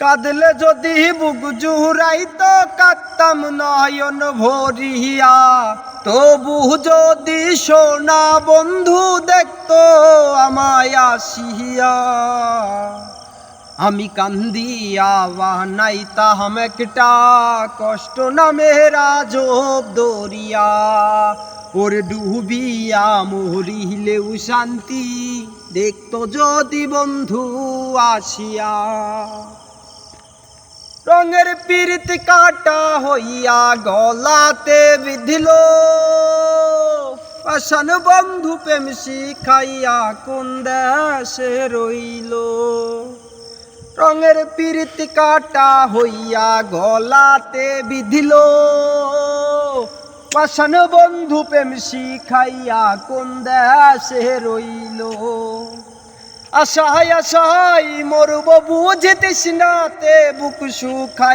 কাঁদলে যদি বুক জুহুরাইতো কাঁদতাম নয়ন ভরিয়া। তবু যদি সোনা বন্ধু দেখত আমায় আসিয়া। আমি কান্দিয়া বানাইতাম একটা কষ্ট নামের আজব দরিয়া ওর ডুবিয়া মরিলেও শান্তি দেখতো যদি বন্ধু আসিয়া। রঙের পীড়িত কাটা হইয়া গলাতে বিধিল। পাশান বন্ধু প্রেম শিখাইয়া কোন দেশে রইল। রঙের পীড়িত কাটা হইয়া গলাতে বিধিল। পাশান বন্ধু প্রেম শিখাইয়া কোন দেশে রইল। আশায় আশায় মরব বুঝিতিস সিনাতে বুক সুখাই